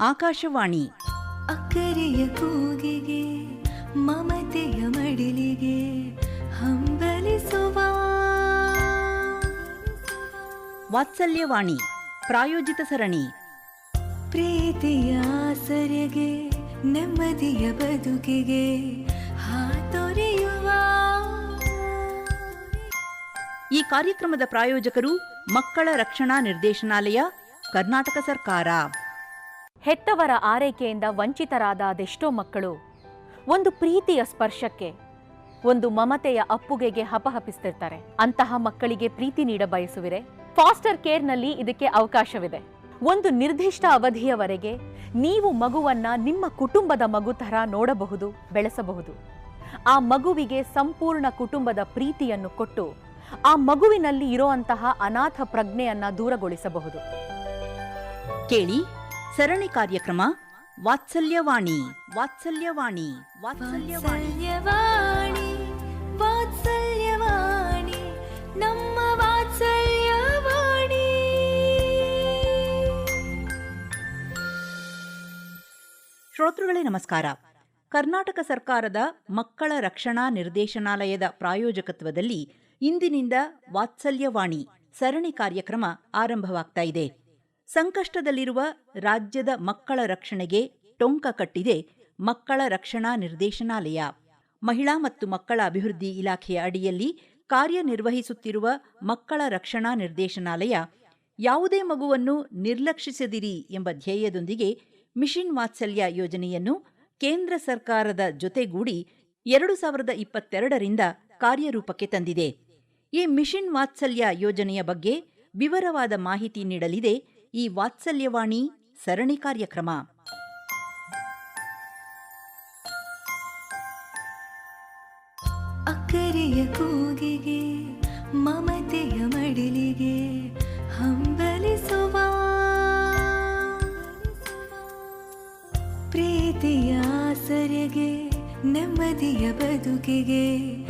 ಆಕಾಶವಾಣಿ. ಅಕ್ಕರೆಯ ಕೂಗಿಗೆ ಮಮತೆಯ ಮಡಿಲಿಗೆ ಹಂಬಲಿಸುವ. ವಾತ್ಸಲ್ಯವಾಣಿ ಪ್ರಾಯೋಜಿತ ಸರಣಿ. ಪ್ರೀತಿಯ ಸರಿಗೆ ನೆಮ್ಮದಿಯ ಬದುಕಿಗೆ ಹಾತೊರೆಯುವ. ಈ ಕಾರ್ಯಕ್ರಮದ ಪ್ರಾಯೋಜಕರು ಮಕ್ಕಳ ರಕ್ಷಣಾ ನಿರ್ದೇಶನಾಲಯ ಕರ್ನಾಟಕ ಸರ್ಕಾರ. ಹೆತ್ತವರ ಆರೈಕೆಯಿಂದ ವಂಚಿತರಾದ ಅದೆಷ್ಟೋ ಮಕ್ಕಳು. ಒಂದು ಪ್ರೀತಿಯ ಸ್ಪರ್ಶಕ್ಕೆ, ಒಂದು ಮಮತೆಯ ಅಪ್ಪುಗೆಗೆ ಹಪಹಪಿಸ್ತಿರ್ತಾರೆ. ಅಂತಹ ಮಕ್ಕಳಿಗೆ ಪ್ರೀತಿ ನೀಡ ಬಯಸುವಿರೆ. ಫಾಸ್ಟರ್ ಕೇರ್ನಲ್ಲಿ ಇದಕ್ಕೆ ಅವಕಾಶವಿದೆ. ಒಂದು ನಿರ್ದಿಷ್ಟ ಅವಧಿಯವರೆಗೆ ನೀವು ಮಗುವನ್ನ ನಿಮ್ಮ ಕುಟುಂಬದ ಮಗು ಥರ ನೋಡಬಹುದು, ಬೆಳೆಸಬಹುದು. ಆ ಮಗುವಿಗೆ ಸಂಪೂರ್ಣ ಕುಟುಂಬದ ಪ್ರೀತಿಯನ್ನು ಕೊಟ್ಟು, ಆ ಮಗುವಿನಲ್ಲಿ ಇರುವಂತಹ ಅನಾಥ ಪ್ರಜ್ಞೆಯನ್ನ ದೂರಗೊಳಿಸಬಹುದು. ಕೇಳಿ. ಸರಣಿ ಕಾರ್ಯಕ್ರಮ ವಾತ್ಸಲ್ಯವಾಣಿ ವಾತ್ಸಲ್ಯವಾಣಿ ವಾತ್ಸಲ್ಯವಾಣಿ. ವಾತ್ಸಲ್ಯವಾಣಿ ನಮ್ಮ ವಾತ್ಸಲ್ಯವಾಣಿ. ಶ್ರೋತೃಗಳೇ ನಮಸ್ಕಾರ. ಕರ್ನಾಟಕ ಸರ್ಕಾರದ ಮಕ್ಕಳ ರಕ್ಷಣಾ ನಿರ್ದೇಶನಾಲಯದ ಪ್ರಾಯೋಜಕತ್ವದಲ್ಲಿ ಇಂದಿನಿಂದ ವಾತ್ಸಲ್ಯವಾಣಿ ಸರಣಿ ಕಾರ್ಯಕ್ರಮ ಆರಂಭವಾಗ್ತಾ ಇದೆ. ಸಂಕಷ್ಟದಲ್ಲಿರುವ ರಾಜ್ಯದ ಮಕ್ಕಳ ರಕ್ಷಣೆಗೆ ಟೊಂಕ ಕಟ್ಟಿದೆ ಮಕ್ಕಳ ರಕ್ಷಣಾ ನಿರ್ದೇಶನಾಲಯ. ಮಹಿಳಾ ಮತ್ತು ಮಕ್ಕಳ ಅಭಿವೃದ್ಧಿ ಇಲಾಖೆಯ ಅಡಿಯಲ್ಲಿ ಕಾರ್ಯನಿರ್ವಹಿಸುತ್ತಿರುವ ಮಕ್ಕಳ ರಕ್ಷಣಾ ನಿರ್ದೇಶನಾಲಯ. ಯಾವುದೇ ಮಗುವನ್ನು ನಿರ್ಲಕ್ಷಿಸದಿರಿ ಎಂಬ ಧ್ಯೇಯದೊಂದಿಗೆ ಮಿಷನ್ ವಾತ್ಸಲ್ಯ ಯೋಜನೆಯನ್ನು ಕೇಂದ್ರ ಸರ್ಕಾರದ ಜೊತೆಗೂಡಿ ಎರಡು ಸಾವಿರದ ಇಪ್ಪತ್ತೆರಡರಿಂದ ಕಾರ್ಯರೂಪಕ್ಕೆ ತಂದಿದೆ. ಈ ಮಿಷನ್ ವಾತ್ಸಲ್ಯ ಯೋಜನೆಯ ಬಗ್ಗೆ ವಿವರವಾದ ಮಾಹಿತಿ ನೀಡಲಿದೆ ಈ ವಾತ್ಸಲ್ಯವಾಣಿ ಸರಣಿ ಕಾರ್ಯಕ್ರಮ. ಅಕ್ಕರೆಯ ಕೂಗಿಗೆ ಮಮತೆಯ ಮಡಿಲಿಗೆ ಹಂಬಲಿಸುವ. ಪ್ರೀತಿಯ ಸರೆಗೆ ನೆಮ್ಮದಿಯ ಬದುಕಿಗೆ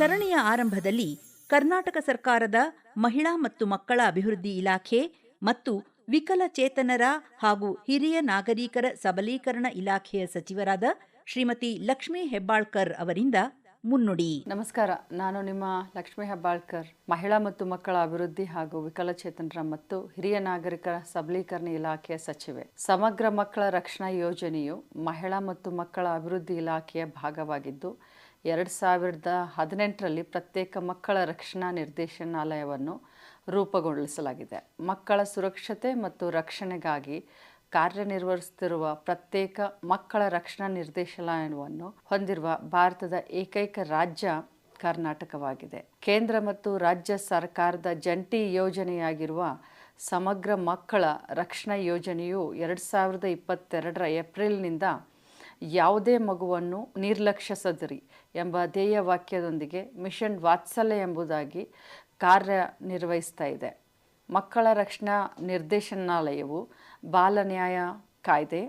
ಸರಣಿಯ ಆರಂಭದಲ್ಲಿ ಕರ್ನಾಟಕ ಸರ್ಕಾರದ ಮಹಿಳಾ ಮತ್ತು ಮಕ್ಕಳ ಅಭಿವೃದ್ಧಿ ಇಲಾಖೆ ಮತ್ತು ವಿಕಲಚೇತನರ ಹಾಗೂ ಹಿರಿಯ ನಾಗರಿಕರ ಸಬಲೀಕರಣ ಇಲಾಖೆಯ ಸಚಿವರಾದ ಶ್ರೀಮತಿ ಲಕ್ಷ್ಮೀ ಹೆಬ್ಬಾಳ್ಕರ್ ಅವರಿಂದ ಮುನ್ನುಡಿ. ನಮಸ್ಕಾರ, ನಾನು ನಿಮ್ಮ ಲಕ್ಷ್ಮೀ ಹೆಬ್ಬಾಳ್ಕರ್. ಮಹಿಳಾ ಮತ್ತು ಮಕ್ಕಳ ಅಭಿವೃದ್ಧಿ ಹಾಗೂ ವಿಕಲಚೇತನರ ಮತ್ತು ಹಿರಿಯ ನಾಗರಿಕರ ಸಬಲೀಕರಣ ಇಲಾಖೆಯ ಸಚಿವೆ. ಸಮಗ್ರ ಮಕ್ಕಳ ರಕ್ಷಣಾ ಯೋಜನೆಯು ಮಹಿಳಾ ಮತ್ತು ಮಕ್ಕಳ ಅಭಿವೃದ್ಧಿ ಇಲಾಖೆಯ ಭಾಗವಾಗಿದ್ದು ಎರಡು ಸಾವಿರದ ಹದಿನೆಂಟರಲ್ಲಿ ಪ್ರತ್ಯೇಕ ಮಕ್ಕಳ ರಕ್ಷಣಾ ನಿರ್ದೇಶನಾಲಯವನ್ನು ರೂಪುಗೊಳಿಸಲಾಗಿದೆ. ಮಕ್ಕಳ ಸುರಕ್ಷತೆ ಮತ್ತು ರಕ್ಷಣೆಗಾಗಿ ಕಾರ್ಯನಿರ್ವಹಿಸುತ್ತಿರುವ ಪ್ರತ್ಯೇಕ ಮಕ್ಕಳ ರಕ್ಷಣಾ ನಿರ್ದೇಶನಾಲಯವನ್ನು ಹೊಂದಿರುವ ಭಾರತದ ಏಕೈಕ ರಾಜ್ಯ ಕರ್ನಾಟಕವಾಗಿದೆ. ಕೇಂದ್ರ ಮತ್ತು ರಾಜ್ಯ ಸರ್ಕಾರದ ಜಂಟಿ ಯೋಜನೆಯಾಗಿರುವ ಸಮಗ್ರ ಮಕ್ಕಳ ರಕ್ಷಣಾ ಯೋಜನೆಯು ಎರಡು ಸಾವಿರದ ಇಪ್ಪತ್ತೆರಡರ ಏಪ್ರಿಲ್ನಿಂದ ಯಾವುದೇ ಮಗುವನ್ನು ನಿರ್ಲಕ್ಷಿಸದಿರಿ ಎಂಬ ಧ್ಯೇಯ ವಾಕ್ಯದೊಂದಿಗೆ ಮಿಷನ್ ವಾತ್ಸಲ್ಯ ಎಂಬುದಾಗಿ ಕಾರ್ಯನಿರ್ವಹಿಸ್ತಾ ಇದೆ. ಮಕ್ಕಳ ರಕ್ಷಣಾ ನಿರ್ದೇಶನಾಲಯವು ಬಾಲ ನ್ಯಾಯ ಕಾಯ್ದೆ,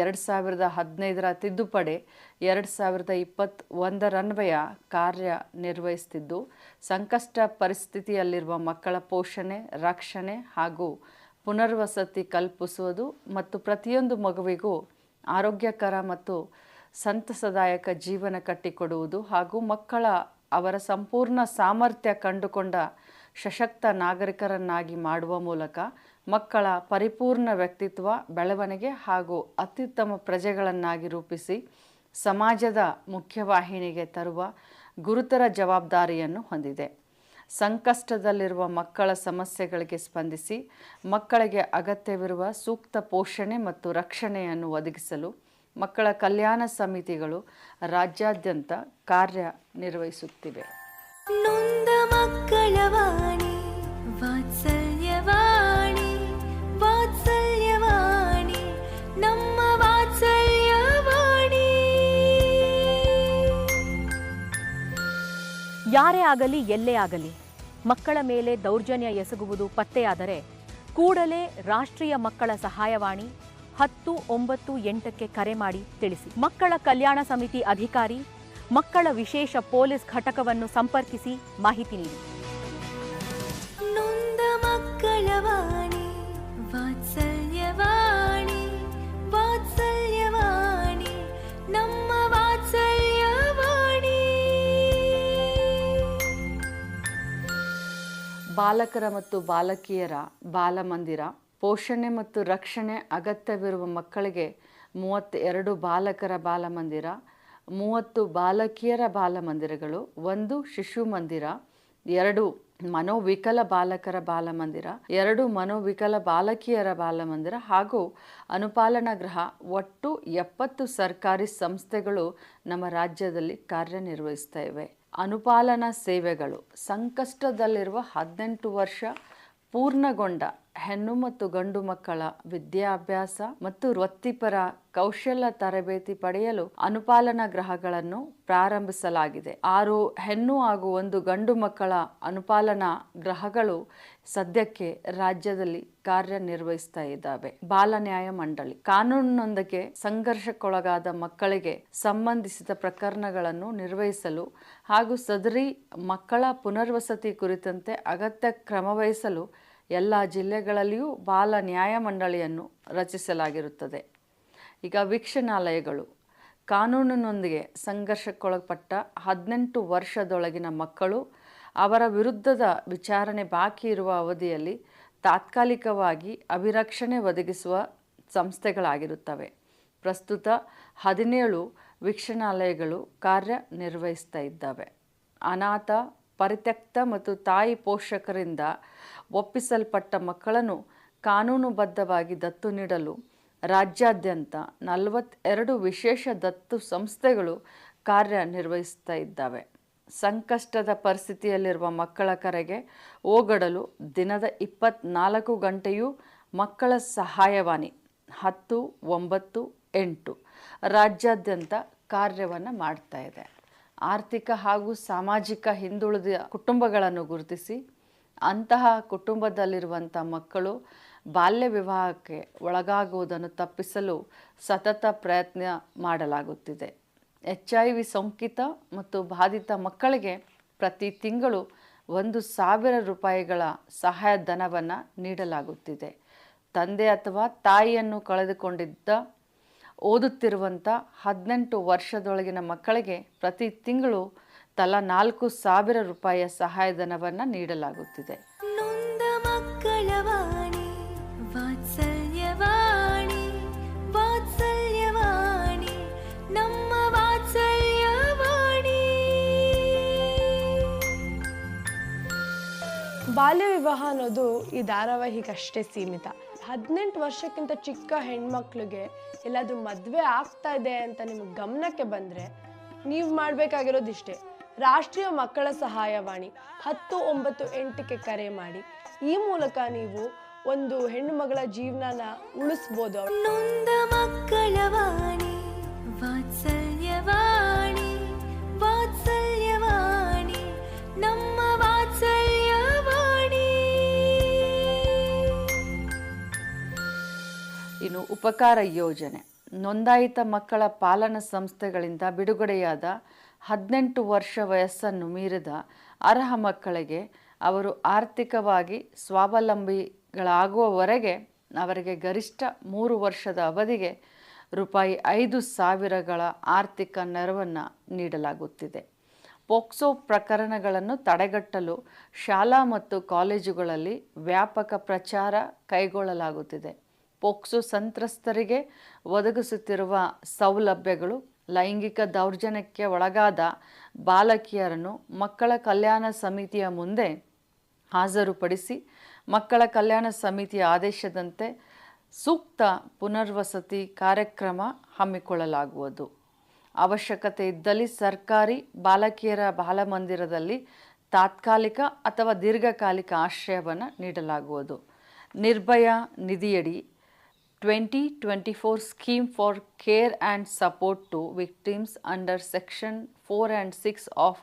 ಎರಡು ಸಾವಿರದ ಹದಿನೈದರ ತಿದ್ದುಪಡಿ, ಎರಡು ಸಾವಿರದ ಇಪ್ಪತ್ತ್ ಒಂದರನ್ವಯ ಕಾರ್ಯನಿರ್ವಹಿಸ್ತಿದ್ದು ಸಂಕಷ್ಟ ಪರಿಸ್ಥಿತಿಯಲ್ಲಿರುವ ಮಕ್ಕಳ ಪೋಷಣೆ, ರಕ್ಷಣೆ ಹಾಗೂ ಪುನರ್ವಸತಿ ಕಲ್ಪಿಸುವುದು ಮತ್ತು ಪ್ರತಿಯೊಂದು ಮಗುವಿಗೂ ಆರೋಗ್ಯಕರ ಮತ್ತು ಸಂತಸದಾಯಕ ಜೀವನ ಕಟ್ಟಿಕೊಡುವುದು ಹಾಗೂ ಮಕ್ಕಳ ಅವರ ಸಂಪೂರ್ಣ ಸಾಮರ್ಥ್ಯ ಕಂಡುಕೊಂಡ ಸಶಕ್ತ ನಾಗರಿಕರನ್ನಾಗಿ ಮಾಡುವ ಮೂಲಕ ಮಕ್ಕಳ ಪರಿಪೂರ್ಣ ವ್ಯಕ್ತಿತ್ವ, ಬೆಳವಣಿಗೆ ಹಾಗೂ ಅತ್ಯುತ್ತಮ ಪ್ರಜೆಗಳನ್ನಾಗಿ ರೂಪಿಸಿ ಸಮಾಜದ ಮುಖ್ಯವಾಹಿನಿಗೆ ತರುವ ಗುರುತರ ಜವಾಬ್ದಾರಿಯನ್ನು ಹೊಂದಿದೆ. ಸಂಕಷ್ಟದಲ್ಲಿರುವ ಮಕ್ಕಳ ಸಮಸ್ಯೆಗಳಿಗೆ ಸ್ಪಂದಿಸಿ, ಮಕ್ಕಳಿಗೆ ಅಗತ್ಯವಿರುವ ಸೂಕ್ತ ಪೋಷಣೆ ಮತ್ತು ರಕ್ಷಣೆಯನ್ನು ಒದಗಿಸಲು ಮಕ್ಕಳ ಕಲ್ಯಾಣ ಸಮಿತಿಗಳು ರಾಜ್ಯಾದ್ಯಂತ ಕಾರ್ಯನಿರ್ವಹಿಸುತ್ತಿವೆ. ನೊಂದ ಯಾರೇ ಆಗಲಿ, ಎಲ್ಲೇ ಆಗಲಿ, ಮಕ್ಕಳ ಮೇಲೆ ದೌರ್ಜನ್ಯ ಎಸಗುವುದು ಪತ್ತೆಯಾದರೆ ಕೂಡಲೇ ರಾಷ್ಟ್ರೀಯ ಮಕ್ಕಳ ಸಹಾಯವಾಣಿ ಹತ್ತು ಒಂಬತ್ತು ಎಂಟಕ್ಕೆ ಕರೆ ಮಾಡಿ ತಿಳಿಸಿ. ಮಕ್ಕಳ ಕಲ್ಯಾಣ ಸಮಿತಿ ಅಧಿಕಾರಿ, ಮಕ್ಕಳ ವಿಶೇಷ ಪೊಲೀಸ್ ಘಟಕವನ್ನು ಸಂಪರ್ಕಿಸಿ ಮಾಹಿತಿ ನೀಡಿ. ಬಾಲಕರ ಮತ್ತು ಬಾಲಕಿಯರ ಬಾಲಮಂದಿರ, ಪೋಷಣೆ ಮತ್ತು ರಕ್ಷಣೆ ಅಗತ್ಯವಿರುವ ಮಕ್ಕಳಿಗೆ ಮೂವತ್ತೆರಡು ಬಾಲಕರ ಬಾಲಮಂದಿರ, ಮೂವತ್ತು ಬಾಲಕಿಯರ ಬಾಲಮಂದಿರಗಳು, ಒಂದು ಶಿಶು ಮಂದಿರ, ಎರಡು ಮನೋವಿಕಲ ಬಾಲಕರ ಬಾಲಮಂದಿರ, ಎರಡು ಮನೋವಿಕಲ ಬಾಲಕಿಯರ ಬಾಲಮಂದಿರ ಹಾಗೂ ಅನುಪಾಲನಾ ಗೃಹ. ಒಟ್ಟು ಎಪ್ಪತ್ತು ಸರ್ಕಾರಿ ಸಂಸ್ಥೆಗಳು ನಮ್ಮ ರಾಜ್ಯದಲ್ಲಿ ಕಾರ್ಯನಿರ್ವಹಿಸ್ತಾ ಇವೆ. ಅನುಪಾಲನಾ ಸೇವೆಗಳು ಸಂಕಷ್ಟದಲ್ಲಿರುವ ಹದಿನೆಂಟು ವರ್ಷ ಪೂರ್ಣಗೊಂಡ ಹೆಣ್ಣು ಮತ್ತು ಗಂಡು ಮಕ್ಕಳ ವಿದ್ಯಾಭ್ಯಾಸ ಮತ್ತು ವೃತ್ತಿಪರ ಕೌಶಲ್ಯ ತರಬೇತಿ ಪಡೆಯಲು ಅನುಪಾಲನಾ ಗೃಹಗಳನ್ನು ಪ್ರಾರಂಭಿಸಲಾಗಿದೆ. ಆರು ಹೆಣ್ಣು ಹಾಗೂ ಒಂದು ಗಂಡು ಮಕ್ಕಳ ಅನುಪಾಲನಾ ಗೃಹಗಳು ಸದ್ಯಕ್ಕೆ ರಾಜ್ಯದಲ್ಲಿ ಕಾರ್ಯನಿರ್ವಹಿಸ್ತಾ ಇದ್ದಾವೆ. ಬಾಲ ನ್ಯಾಯ ಮಂಡಳಿ ಕಾನೂನಿನೊಂದಿಗೆ ಸಂಘರ್ಷಕ್ಕೊಳಗಾದ ಮಕ್ಕಳಿಗೆ ಸಂಬಂಧಿಸಿದ ಪ್ರಕರಣಗಳನ್ನು ನಿರ್ವಹಿಸಲು ಹಾಗೂ ಸದರಿ ಮಕ್ಕಳ ಪುನರ್ವಸತಿ ಕುರಿತಂತೆ ಅಗತ್ಯ ಕ್ರಮವಹಿಸಲು ಎಲ್ಲ ಜಿಲ್ಲೆಗಳಲ್ಲಿಯೂ ಬಾಲ ನ್ಯಾಯಮಂಡಳಿಯನ್ನು ರಚಿಸಲಾಗಿರುತ್ತದೆ. ಈಗ ವೀಕ್ಷಣಾಲಯಗಳು. ಕಾನೂನಿನೊಂದಿಗೆ ಸಂಘರ್ಷಕ್ಕೊಳಪಟ್ಟ ಹದಿನೆಂಟು ವರ್ಷದೊಳಗಿನ ಮಕ್ಕಳು ಅವರ ವಿರುದ್ಧದ ವಿಚಾರಣೆ ಬಾಕಿ ಇರುವ ಅವಧಿಯಲ್ಲಿ ತಾತ್ಕಾಲಿಕವಾಗಿ ಅಭಿರಕ್ಷಣೆ ಒದಗಿಸುವ ಸಂಸ್ಥೆಗಳಾಗಿರುತ್ತವೆ. ಪ್ರಸ್ತುತ ಹದಿನೇಳು ವೀಕ್ಷಣಾಲಯಗಳು ಕಾರ್ಯನಿರ್ವಹಿಸ್ತಾ ಇದ್ದಾವೆ. ಅನಾಥ ಪರಿತ್ಯಕ್ತ ಮತ್ತು ತಾಯಿ ಪೋಷಕರಿಂದ ಒಪ್ಪಿಸಲ್ಪಟ್ಟ ಮಕ್ಕಳನ್ನು ಕಾನೂನುಬದ್ಧವಾಗಿ ದತ್ತು ನೀಡಲು ರಾಜ್ಯಾದ್ಯಂತ ನಲವತ್ತೆರಡು ವಿಶೇಷ ದತ್ತು ಸಂಸ್ಥೆಗಳು ಕಾರ್ಯನಿರ್ವಹಿಸ್ತಾ ಇದ್ದಾವೆ. ಸಂಕಷ್ಟದ ಪರಿಸ್ಥಿತಿಯಲ್ಲಿರುವ ಮಕ್ಕಳ ಕರೆಗೆ ಓಗಡಲು ದಿನದ ಇಪ್ಪತ್ನಾಲ್ಕು ಗಂಟೆಯೂ ಮಕ್ಕಳ ಸಹಾಯವಾಣಿ ಹತ್ತು, ಒಂಬತ್ತು, ಎಂಟು ರಾಜ್ಯಾದ್ಯಂತ ಕಾರ್ಯವನ್ನು ಮಾಡ್ತಾ ಇದೆ. ಆರ್ಥಿಕ ಹಾಗೂ ಸಾಮಾಜಿಕ ಹಿಂದುಳಿದ ಕುಟುಂಬಗಳನ್ನು ಗುರುತಿಸಿ, ಅಂತಹ ಕುಟುಂಬದಲ್ಲಿರುವಂಥ ಮಕ್ಕಳು ಬಾಲ್ಯ ವಿವಾಹಕ್ಕೆ ಒಳಗಾಗುವುದನ್ನು ತಪ್ಪಿಸಲು ಸತತ ಪ್ರಯತ್ನ ಮಾಡಲಾಗುತ್ತಿದೆ. ಎಚ್ ಐ ವಿ ಸೋಂಕಿತ ಮತ್ತು ಬಾಧಿತ ಮಕ್ಕಳಿಗೆ ಪ್ರತಿ ತಿಂಗಳು ಒಂದು ಸಾವಿರ ರೂಪಾಯಿಗಳ ಸಹಾಯಧನವನ್ನು ನೀಡಲಾಗುತ್ತಿದೆ. ತಂದೆ ಅಥವಾ ತಾಯಿಯನ್ನು ಕಳೆದುಕೊಂಡಿದ್ದ ಓದುತ್ತಿರುವಂಥ ಹದಿನೆಂಟು ವರ್ಷದೊಳಗಿನ ಮಕ್ಕಳಿಗೆ ಪ್ರತಿ ತಿಂಗಳು ತಲಾ ನಾಲ್ಕು ಸಾವಿರ ರೂಪಾಯಿಯ ಸಹಾಯಧನವನ್ನು ನೀಡಲಾಗುತ್ತಿದೆ. ನೊಂದ ಮಕ್ಕಳ ವಾಣಿ ವಾತ್ಸಲ್ಯವಾಣಿ ವಾತ್ಸಲ್ಯವಾಣಿ ನಮ್ಮ ವಾತ್ಸಲ್ಯವಾಣಿ. ಬಾಲ್ಯ ವಿವಾಹ ಅನ್ನೋದು ಈ ಧಾರಾವಾಹಿಗಷ್ಟೇ ಸೀಮಿತ. ಹದಿನೆಂಟು ವರ್ಷಕ್ಕಿಂತ ಚಿಕ್ಕ ಹೆಣ್ಮಕ್ಳಿಗೆ ಎಲ್ಲಾದರೂ ಮದುವೆ ಆಗ್ತಾ ಇದೆ ಅಂತ ನಿಮಗೆ ಗಮನಕ್ಕೆ ಬಂದರೆ ನೀವು ಮಾಡಬೇಕಾಗಿರೋದಿಷ್ಟೇ ರಾಷ್ಟ್ರೀಯ ಮಕ್ಕಳ ಸಹಾಯವಾಣಿ ಹತ್ತು ಒಂಬತ್ತು ಎಂಟಕ್ಕೆ ಕರೆ ಮಾಡಿ. ಈ ಮೂಲಕ ನೀವು ಒಂದು ಹೆಣ್ಣು ಮಗಳ ಜೀವನನ ಉಳಿಸ್ಬೋದು. ವಾತ್ಸಲ್ಯವಾಣಿ ಉಪಕಾರ ಯೋಜನೆ? ನೋಂದಾಯಿತ ಮಕ್ಕಳ ಪಾಲನಾ ಸಂಸ್ಥೆಗಳಿಂದ ಬಿಡುಗಡೆಯಾದ ಹದಿನೆಂಟು ವರ್ಷ ವಯಸ್ಸನ್ನು ಮೀರಿದ ಅರ್ಹ ಮಕ್ಕಳಿಗೆ ಅವರು ಆರ್ಥಿಕವಾಗಿ ಸ್ವಾವಲಂಬಿಗಳಾಗುವವರೆಗೆ ಅವರಿಗೆ ಗರಿಷ್ಠ ಮೂರು ವರ್ಷದ ಅವಧಿಗೆ ರೂಪಾಯಿ ಐದು ಸಾವಿರಗಳ ಆರ್ಥಿಕ ನೆರವನ್ನು ನೀಡಲಾಗುತ್ತಿದೆ. ಪೋಕ್ಸೋ ಪ್ರಕರಣಗಳನ್ನು ತಡೆಗಟ್ಟಲು ಶಾಲಾ ಮತ್ತು ಕಾಲೇಜುಗಳಲ್ಲಿ ವ್ಯಾಪಕ ಪ್ರಚಾರ ಕೈಗೊಳ್ಳಲಾಗುತ್ತಿದೆ. ಪೋಕ್ಸೋ ಸಂತ್ರಸ್ತರಿಗೆ ಒದಗಿಸುತ್ತಿರುವ ಸೌಲಭ್ಯಗಳು ಲೈಂಗಿಕ ದೌರ್ಜನ್ಯಕ್ಕೆ ಒಳಗಾದ ಬಾಲಕಿಯರನ್ನು ಮಕ್ಕಳ ಕಲ್ಯಾಣ ಸಮಿತಿಯ ಮುಂದೆ ಹಾಜರುಪಡಿಸಿ ಮಕ್ಕಳ ಕಲ್ಯಾಣ ಸಮಿತಿಯ ಆದೇಶದಂತೆ ಸೂಕ್ತ ಪುನರ್ವಸತಿ ಕಾರ್ಯಕ್ರಮ ಹಮ್ಮಿಕೊಳ್ಳಲಾಗುವುದು. ಅವಶ್ಯಕತೆ ಇದ್ದಲ್ಲಿ ಸರ್ಕಾರಿ ಬಾಲಕಿಯರ ಬಾಲಮಂದಿರದಲ್ಲಿ ತಾತ್ಕಾಲಿಕ ಅಥವಾ ದೀರ್ಘಕಾಲಿಕ ಆಶ್ರಯವನ್ನು ನೀಡಲಾಗುವುದು. ನಿರ್ಭಯ ನಿಧಿಯಡಿ twenty twenty four scheme for care to under section four and six of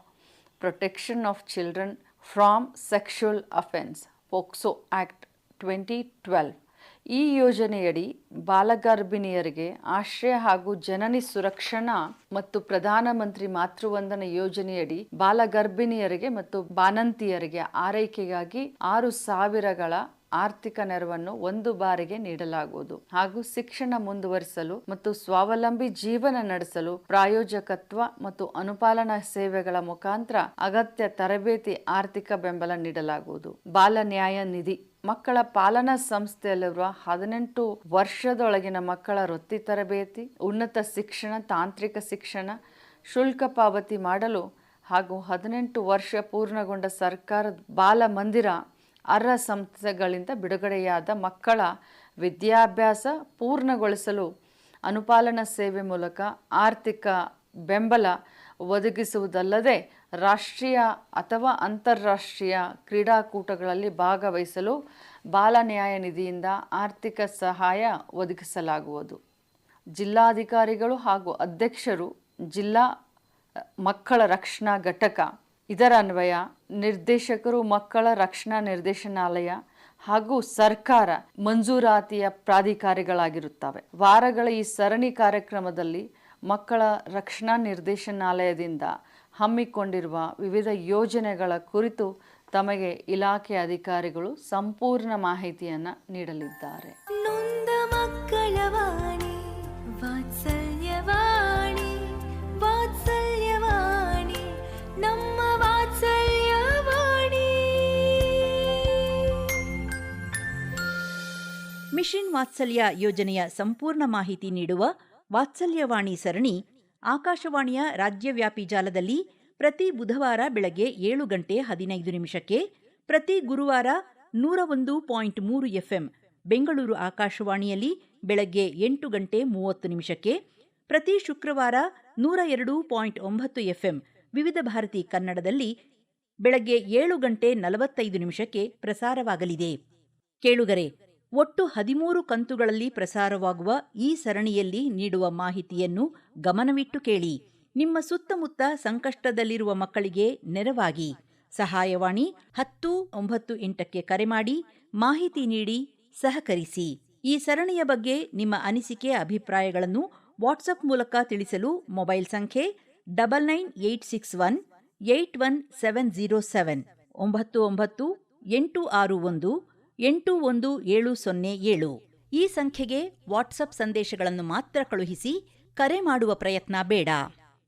protection of children from sexual offence POCSO act twenty twelve ಈ ಯೋಜನೆಯಡಿ ಬಾಲಗರ್ಭಿಣಿಯರಿಗೆ ಆಶ್ರಯ ಹಾಗೂ ಜನನಿ ಸುರಕ್ಷಣಾ ಮತ್ತು ಪ್ರಧಾನಮಂತ್ರಿ ಮಾತೃವಂದನ ಯೋಜನೆಯಡಿ ಬಾಲಗರ್ಭಿಣಿಯರಿಗೆ ಮತ್ತು ಬಾನಂತಿಯರಿಗೆ ಆರೈಕೆಗಾಗಿ ಆರು ಸಾವಿರಗಳ ಆರ್ಥಿಕ ನೆರವನ್ನು ಒಂದು ಬಾರಿಗೆ ನೀಡಲಾಗುವುದು ಹಾಗೂ ಶಿಕ್ಷಣ ಮುಂದುವರಿಸಲು ಮತ್ತು ಸ್ವಾವಲಂಬಿ ಜೀವನ ನಡೆಸಲು ಪ್ರಾಯೋಜಕತ್ವ ಮತ್ತು ಅನುಪಾಲನಾ ಸೇವೆಗಳ ಮುಖಾಂತರ ಅಗತ್ಯ ತರಬೇತಿ ಆರ್ಥಿಕ ಬೆಂಬಲ ನೀಡಲಾಗುವುದು. ಬಾಲ ನ್ಯಾಯ ನಿಧಿ. ಮಕ್ಕಳ ಪಾಲನಾ ಸಂಸ್ಥೆಯಲ್ಲಿರುವ ಹದಿನೆಂಟು ವರ್ಷದೊಳಗಿನ ಮಕ್ಕಳ ವೃತ್ತಿ ತರಬೇತಿ, ಉನ್ನತ ಶಿಕ್ಷಣ, ತಾಂತ್ರಿಕ ಶಿಕ್ಷಣ ಶುಲ್ಕ ಪಾವತಿ ಮಾಡಲು ಹಾಗೂ ಹದಿನೆಂಟು ವರ್ಷ ಪೂರ್ಣಗೊಂಡ ಸರ್ಕಾರದ ಬಾಲ ಮಂದಿರ ಅರ್ಹ ಸಂಸ್ಥೆಗಳಿಂದ ಬಿಡುಗಡೆಯಾದ ಮಕ್ಕಳ ವಿದ್ಯಾಭ್ಯಾಸ ಪೂರ್ಣಗೊಳಿಸಲು ಅನುಪಾಲನಾ ಸೇವೆ ಮೂಲಕ ಆರ್ಥಿಕ ಬೆಂಬಲ ಒದಗಿಸುವುದಲ್ಲದೆ ರಾಷ್ಟ್ರೀಯ ಅಥವಾ ಅಂತಾರಾಷ್ಟ್ರೀಯ ಕ್ರೀಡಾಕೂಟಗಳಲ್ಲಿ ಭಾಗವಹಿಸಲು ಬಾಲ ನ್ಯಾಯ ನಿಧಿಯಿಂದ ಆರ್ಥಿಕ ಸಹಾಯ ಒದಗಿಸಲಾಗುವುದು. ಜಿಲ್ಲಾಧಿಕಾರಿಗಳು ಹಾಗೂ ಅಧ್ಯಕ್ಷರು ಜಿಲ್ಲಾ ಮಕ್ಕಳ ರಕ್ಷಣಾ ಘಟಕ ಇದರ ಅನ್ವಯ ನಿರ್ದೇಶಕರು, ಮಕ್ಕಳ ರಕ್ಷಣಾ ನಿರ್ದೇಶನಾಲಯ ಹಾಗೂ ಸರ್ಕಾರ ಮಂಜೂರಾತಿಯ ಪ್ರಾಧಿಕಾರಿಗಳಾಗಿರುತ್ತವೆ. ವಾರಗಳ ಈ ಸರಣಿ ಕಾರ್ಯಕ್ರಮದಲ್ಲಿ ಮಕ್ಕಳ ರಕ್ಷಣಾ ನಿರ್ದೇಶನಾಲಯದಿಂದ ಹಮ್ಮಿಕೊಂಡಿರುವ ವಿವಿಧ ಯೋಜನೆಗಳ ಕುರಿತು ತಮಗೆ ಇಲಾಖೆ ಅಧಿಕಾರಿಗಳು ಸಂಪೂರ್ಣ ಮಾಹಿತಿಯನ್ನು ನೀಡಲಿದ್ದಾರೆ. ಮಿಷನ್ ವಾತ್ಸಲ್ಯ ಯೋಜನೆಯ ಸಂಪೂರ್ಣ ಮಾಹಿತಿ ನೀಡುವ ವಾತ್ಸಲ್ಯವಾಣಿ ಸರಣಿ ಆಕಾಶವಾಣಿಯ ರಾಜ್ಯವ್ಯಾಪಿ ಜಾಲದಲ್ಲಿ ಪ್ರತಿ ಬುಧವಾರ ಬೆಳಗ್ಗೆ ಏಳು ಗಂಟೆ ಹದಿನೈದು ನಿಮಿಷಕ್ಕೆ, ಪ್ರತಿ ಗುರುವಾರ ನೂರ ಒಂದು ಪಾಯಿಂಟ್ ಮೂರು ಎಫ್ಎಂ ಬೆಂಗಳೂರು ಆಕಾಶವಾಣಿಯಲ್ಲಿ ಬೆಳಗ್ಗೆ ಎಂಟು ಗಂಟೆ ಮೂವತ್ತು ನಿಮಿಷಕ್ಕೆ, ಪ್ರತಿ ಶುಕ್ರವಾರ ನೂರ ಎರಡು ಪಾಯಿಂಟ್ ಒಂಬತ್ತು ಎಫ್ಎಂ ವಿವಿಧ ಭಾರತಿ ಕನ್ನಡದಲ್ಲಿ ಬೆಳಗ್ಗೆ ಏಳು ಗಂಟೆ ನಲವತ್ತೈದು ನಿಮಿಷಕ್ಕೆ ಪ್ರಸಾರವಾಗಲಿದೆ. ಕೇಳುಗರೆ ಒಟ್ಟು ಹದಿಮೂರು ಕಂತುಗಳಲ್ಲಿ ಪ್ರಸಾರವಾಗುವ ಈ ಸರಣಿಯಲ್ಲಿ ನೀಡುವ ಮಾಹಿತಿಯನ್ನು ಗಮನವಿಟ್ಟು ಕೇಳಿ. ನಿಮ್ಮ ಸುತ್ತಮುತ್ತ ಸಂಕಷ್ಟದಲ್ಲಿರುವ ಮಕ್ಕಳಿಗೆ ನೆರವಾಗಿ. ಸಹಾಯವಾಣಿ ಹತ್ತು ಒಂಬತ್ತು ಎಂಟಕ್ಕೆ ಕರೆ ಮಾಡಿ, ಮಾಹಿತಿ ನೀಡಿ, ಸಹಕರಿಸಿ. ಈ ಸರಣಿಯ ಬಗ್ಗೆ ನಿಮ್ಮ ಅನಿಸಿಕೆ, ಅಭಿಪ್ರಾಯಗಳನ್ನು ವಾಟ್ಸಪ್ ಮೂಲಕ ತಿಳಿಸಲು ಮೊಬೈಲ್ ಸಂಖ್ಯೆ double nine eight six one eight one seven zero seven, ಒಂಬತ್ತು ಒಂಬತ್ತು ಎಂಟು ಆರು ಒಂದು ಎಂಟು ಒಂದು ಏಳು ಸೊನ್ನೆ ಏಳು. ಈ ಸಂಖ್ಯೆಗೆ ವಾಟ್ಸಪ್ ಸಂದೇಶಗಳನ್ನು ಮಾತ್ರ ಕಳುಹಿಸಿ ಕರೆ ಮಾಡುವ ಪ್ರಯತ್ನ ಬೇಡ.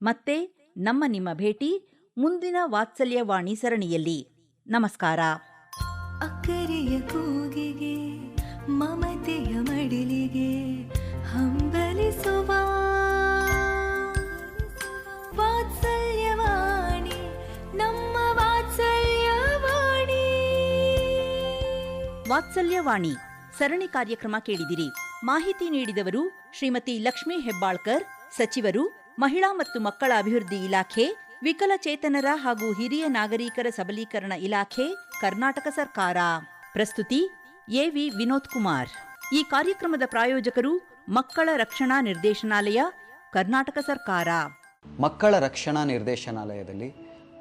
ಮತ್ತೆ ನಮ್ಮ ನಿಮ್ಮ ಭೇಟಿ ಮುಂದಿನ ವಾತ್ಸಲ್ಯವಾಣಿ ಸರಣಿಯಲ್ಲಿ. ನಮಸ್ಕಾರ. ಅಕ್ಕರಿಯ ಕೂಗಿಗೆ ಮಮತೆಯ ವಾತ್ಸಲ್ಯವಾಣಿ. ಸರಣಿ ಕಾರ್ಯಕ್ರಮ ಕೇಳಿದಿರಿ. ಮಾಹಿತಿ ನೀಡಿದವರು ಶ್ರೀಮತಿ ಲಕ್ಷ್ಮೀ ಹೆಬ್ಬಾಳ್ಕರ್, ಸಚಿವರು, ಮಹಿಳಾ ಮತ್ತು ಮಕ್ಕಳ ಅಭಿವೃದ್ಧಿ ಇಲಾಖೆ, ವಿಕಲಚೇತನರ ಹಾಗೂ ಹಿರಿಯ ನಾಗರಿಕರ ಸಬಲೀಕರಣ ಇಲಾಖೆ, ಕರ್ನಾಟಕ ಸರ್ಕಾರ. ಪ್ರಸ್ತುತಿ ಎವಿ ವಿನೋದ್ ಕುಮಾರ್. ಈ ಕಾರ್ಯಕ್ರಮದ ಪ್ರಾಯೋಜಕರು ಮಕ್ಕಳ ರಕ್ಷಣಾ ನಿರ್ದೇಶನಾಲಯ, ಕರ್ನಾಟಕ ಸರ್ಕಾರ. ಮಕ್ಕಳ ರಕ್ಷಣಾ ನಿರ್ದೇಶನಾಲಯದಲ್ಲಿ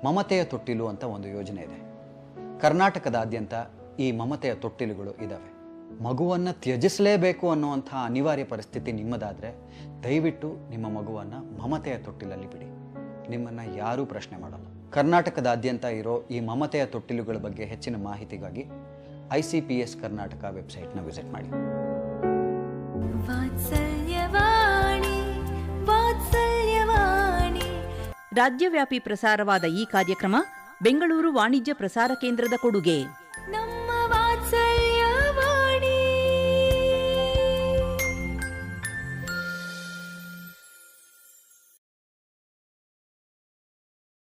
ಮಮತೆಯ ತೊಟ್ಟಿಲು ಅಂತ ಒಂದು ಯೋಜನೆ ಇದೆ. ಕರ್ನಾಟಕದಾದ್ಯಂತ ಈ ಮಮತೆಯ ತೊಟ್ಟಿಲುಗಳು ಇದ್ದಾವೆ ಮಗುವನ್ನು ತ್ಯಜಿಸಲೇಬೇಕು ಅನ್ನುವಂಥ ಅನಿವಾರ್ಯ ಪರಿಸ್ಥಿತಿ ನಿಮ್ಮದಾದರೆ ದಯವಿಟ್ಟು ನಿಮ್ಮ ಮಗುವನ್ನು ಮಮತೆಯ ತೊಟ್ಟಿಲಲ್ಲಿ ಬಿಡಿ. ನಿಮ್ಮನ್ನು ಯಾರೂ ಪ್ರಶ್ನೆ ಮಾಡಲ್ಲ. ಕರ್ನಾಟಕದಾದ್ಯಂತ ಇರೋ ಈ ಮಮತೆಯ ತೊಟ್ಟಿಲುಗಳ ಬಗ್ಗೆ ಹೆಚ್ಚಿನ ಮಾಹಿತಿಗಾಗಿ I C P S Karnataka ವೆಬ್ಸೈಟ್ನ visit ಮಾಡಿ. ರಾಜ್ಯವ್ಯಾಪಿ ಪ್ರಸಾರವಾದ ಈ ಕಾರ್ಯಕ್ರಮ ಬೆಂಗಳೂರು ವಾಣಿಜ್ಯ ಪ್ರಸಾರ ಕೇಂದ್ರದ ಕೊಡುಗೆ.